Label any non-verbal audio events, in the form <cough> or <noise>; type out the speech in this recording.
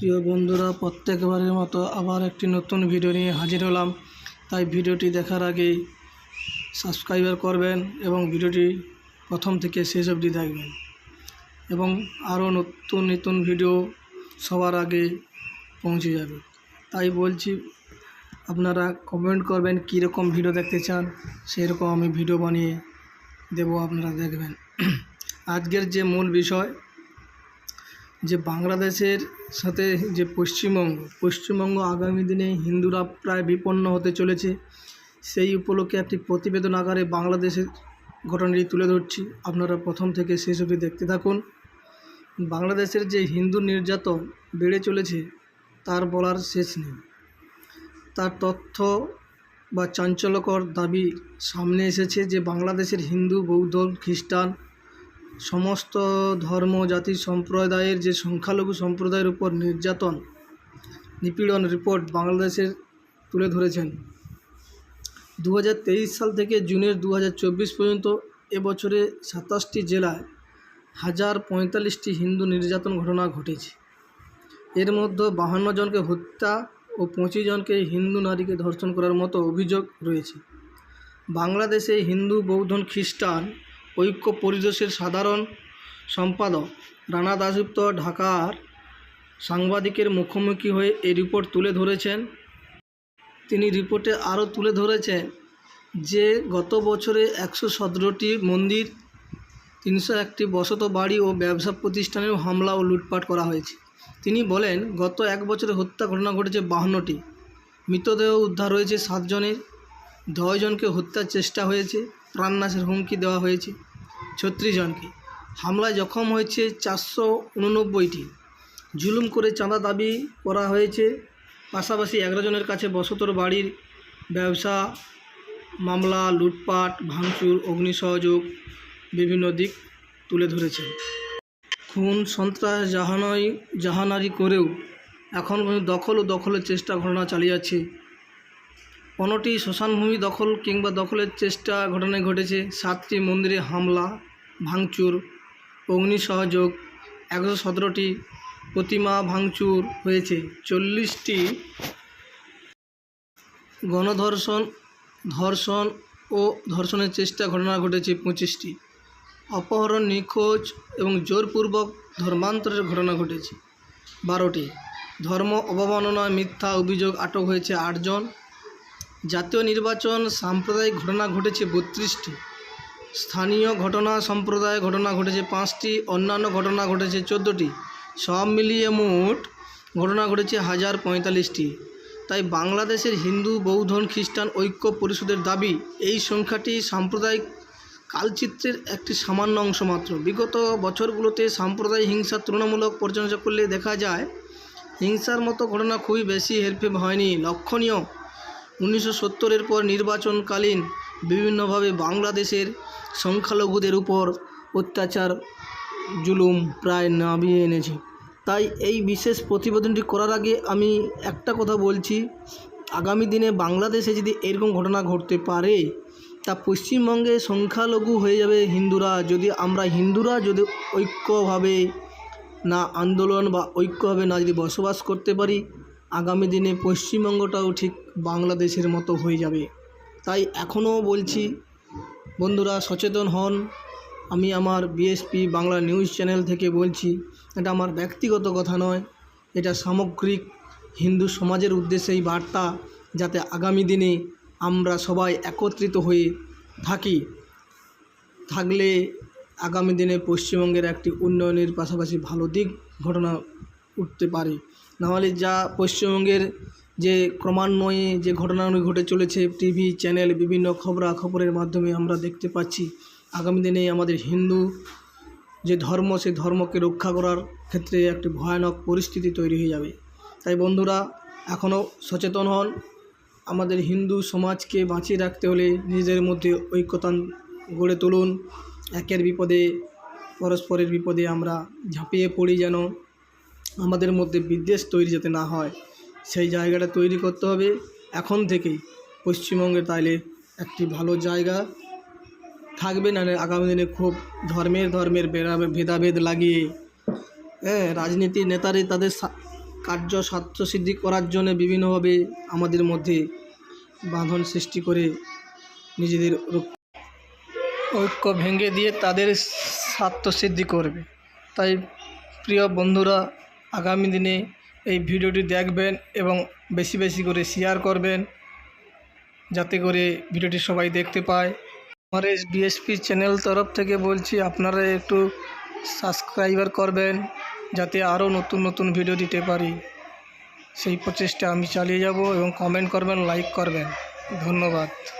প্রিয় বন্ধুরা, প্রত্যেকবারের মতো আবার একটি নতুন ভিডিও নিয়ে হাজির হলাম। তাই ভিডিওটি দেখার আগে সাবস্ক্রাইবার করবেন এবং ভিডিওটি প্রথম থেকে শেষ অবধি দেখবেন। এবং আরও নতুন নতুন ভিডিও সবার আগে পৌঁছে যাবে। তাই বলছি, আপনারা কমেন্ট করবেন কীরকম ভিডিও দেখতে চান, সেরকম আমি ভিডিও বানিয়ে দেবো, আপনারা দেখবেন। <clears throat> আজকের যে মূল বিষয় যে বাংলাদেশের সাথে যে পশ্চিমবঙ্গ পশ্চিমবঙ্গ আগামী দিনে হিন্দুরা প্রায় বিপন্ন হতে চলেছে। সেই উপলক্ষে একটি প্রতিবেদন আকারে বাংলাদেশের ঘটনাটি তুলে ধরছি। আপনারা প্রথম থেকে শেষ অবধি দেখতে থাকুন। বাংলাদেশের যে হিন্দু নির্যাতন বেড়ে চলেছে, তার বলার শেষ নেই। তার তথ্য বা চাঞ্চল্যকর দাবি সামনে এসেছে যে বাংলাদেশের হিন্দু, বৌদ্ধ, খ্রিস্টান সমস্ত ধর্ম, জাতি, সম্প্রদায়ের যে সংখ্যালঘু সম্প্রদায়ের উপর নির্যাতন, নিপীড়ন রিপোর্ট বাংলাদেশের তুলে ধরেছেন। দু হাজার তেইশ সাল থেকে জুনের দু হাজার চব্বিশ পর্যন্ত এবছরে সাতাশটি জেলায় হাজার পঁয়তাল্লিশটি হিন্দু নির্যাতন ঘটনা ঘটেছে। এর মধ্যে বাহান্ন জনকে হত্যা ও পঁচিশ জনকে হিন্দু নারীকে ধর্ষণ করার মতো অভিযোগ রয়েছে। বাংলাদেশে হিন্দু, বৌদ্ধ, খ্রিস্টান ঐক্য পরিদর্শের সাধারণ সম্পাদক রানা দাসগুপ্ত ঢাকার সাংবাদিকের মুখোমুখি হয়ে এই রিপোর্ট তুলে ধরেছেন। তিনি রিপোর্টে আরও তুলে ধরেছেন যে, গত বছরে একশো সতেরোটি মন্দির, তিনশো একটি বসত বাড়ি ও ব্যবসা প্রতিষ্ঠানেও হামলা ও লুটপাট করা হয়েছে। তিনি বলেন, গত এক বছরে হত্যা ঘটনা ঘটেছে বাহান্নটি। মৃতদেহ উদ্ধার হয়েছে সাতজনের। জনকে হত্যার চেষ্টা হয়েছে। প্রাণনাশের হুমকি দেওয়া হয়েছে। ছত্রিশ জনকে। হামলায় জখম হয়েছে চারশো উননব্বইটি। জুলুম করে চাঁদা দাবি করা হয়েছে। পাশাপাশি এগারো জনের কাছে বসতর বাড়ির ব্যবসা, মামলা, লুটপাট, ভাঙচুর, অগ্নিসহযোগ বিভিন্ন দিক তুলে ধরেছে। খুন, সন্ত্রাস, জাহানাই, জাহানারি করেও এখন দখল ও দখলের চেষ্টা ঘটনা চালিয়ে যাচ্ছে পনেরোটি শ্মশানভূমি দখল কিংবা দখলের চেষ্টা ঘটনায় ঘটেছে, সাতটি মন্দিরে হামলা, ভাঙচুর, অগ্নিসহযোগ, একশো সতেরোটি প্রতিমা ভাঙচুর হয়েছে, চল্লিশটি গণধর্ষণ, ধর্ষণ ও ধর্ষণের চেষ্টা ঘটনা ঘটেছে, পঁচিশটি। অপহরণ নিখোঁজ এবং জোরপূর্বক ধর্মান্তরের ঘটনা ঘটেছে, বারোটি। ধর্ম অবমাননা মিথ্যা অভিযোগ আটক হয়েছে আটজন। জাতীয় নির্বাচন সাম্প্রদায়িক ঘটনা ঘটেছে বত্রিশটি। স্থানীয় ঘটনা সম্প্রদায় ঘটনা ঘটেছে পাঁচটি, অন্যান্য ঘটনা ঘটেছে চোদ্দোটি। সব মিলিয়ে মোট ঘটনা ঘটেছে হাজার পঁয়তাল্লিশটি। তাই বাংলাদেশের হিন্দু, বৌদ্ধ, খ্রিস্টান ঐক্য পরিষদের দাবি, এই সংখ্যাটি সাম্প্রদায়িক কালচিত্রের একটি সামান্য অংশ মাত্র। বিগত বছরগুলোতে সাম্প্রদায়িক হিংসা তুলনামূলক পর্যালোচনা করলে দেখা যায়, হিংসার মতো ঘটনা খুবই বেশি হেরফের হয়নি। লক্ষণীয় উনিশশো সত্তরের পর নির্বাচনকালীন বিভিন্নভাবে বাংলাদেশের সংখ্যালঘুদের উপর অত্যাচার, জুলুম প্রায় নামিয়ে এনেছে। তাই এই বিশেষ প্রতিবেদনটি করার আগে আমি একটা কথা বলছি। আগামী দিনে বাংলাদেশে যদি এরকম ঘটনা ঘটতে পারে, তা পশ্চিমবঙ্গে সংখ্যালঘু হয়ে যাবে হিন্দুরা। যদি আমরা হিন্দুরা যদি ঐক্যভাবে না আন্দোলন বা ঐক্যভাবে না যদি বসবাস করতে পারি, আগামী দিনে পশ্চিমবঙ্গটাও ঠিক বাংলাদেশের মতো হয়ে যাবে। তাই এখনও বলছি, বন্ধুরা সচেতন হন। আমি আমার বিএসপি বাংলা নিউজ চ্যানেল থেকে বলছি, এটা আমার ব্যক্তিগত কথা নয়, এটা সামগ্রিক হিন্দু সমাজের উদ্দেশ্যে এই বার্তা, যাতে আগামী দিনে আমরা সবাই একত্রিত হয়ে থাকি। থাকলে আগামী দিনে পশ্চিমবঙ্গের একটি উন্নয়নের পাশাপাশি ভালো দিক ঘটনা উঠতে পারে। নাহলে যা পশ্চিমবঙ্গের যে ক্রমান্বয়ে যে ঘটনাগুলি ঘটে চলেছে, টিভি চ্যানেল, বিভিন্ন খবরাখবরের মাধ্যমে আমরা দেখতে পাচ্ছি। আগামী দিনে আমাদের হিন্দু যে ধর্ম সেই ধর্মকে রক্ষা করার ক্ষেত্রে একটি ভয়ানক পরিস্থিতি তৈরি হয়ে যাবে। তাই বন্ধুরা, এখনও সচেতন হন। আমাদের হিন্দু সমাজকে বাঁচিয়ে রাখতে হলে নিজেদের মধ্যে ঐক্যতান গড়ে তুলুন। একের বিপদে, পরস্পরের বিপদে আমরা ঝাঁপিয়ে পড়ি যেন আমাদের মধ্যে বিদ্বেষ তৈরি যাতে না হয়। সেই জায়গাটা তৈরি করতে হবে। এখন থেকেই পশ্চিমবঙ্গে তাইলে একটি ভালো জায়গা থাকবে না আগামী দিনে খুব ধর্মের ধর্মের ভেদাভেদ লাগিয়ে হ্যাঁ রাজনীতি নেতারে তাদের কার্য স্বার্থসিদ্ধি করার জন্য বিভিন্নভাবে আমাদের মধ্যে বাঁধন সৃষ্টি করে নিজেদের ঐক্য ভেঙে দিয়ে তাদের স্বার্থসিদ্ধি করবে। তাই প্রিয় বন্ধুরা, আগামী দিনে এই ভিডিওটি দেখবেন এবং বেশি বেশি করে শেয়ার করবেন, যাতে করে ভিডিওটি সবাই দেখতে পায়। আমার এস বিএসপি চ্যানেল তরফ থেকে বলছি, আপনারা একটু সাবস্ক্রাইবার করবেন, যাতে আরও নতুন নতুন ভিডিও দিতে পারি। সেই প্রচেষ্টা আমি চালিয়ে যাব এবং কমেন্ট করবেন লাইক করবেন। ধন্যবাদ।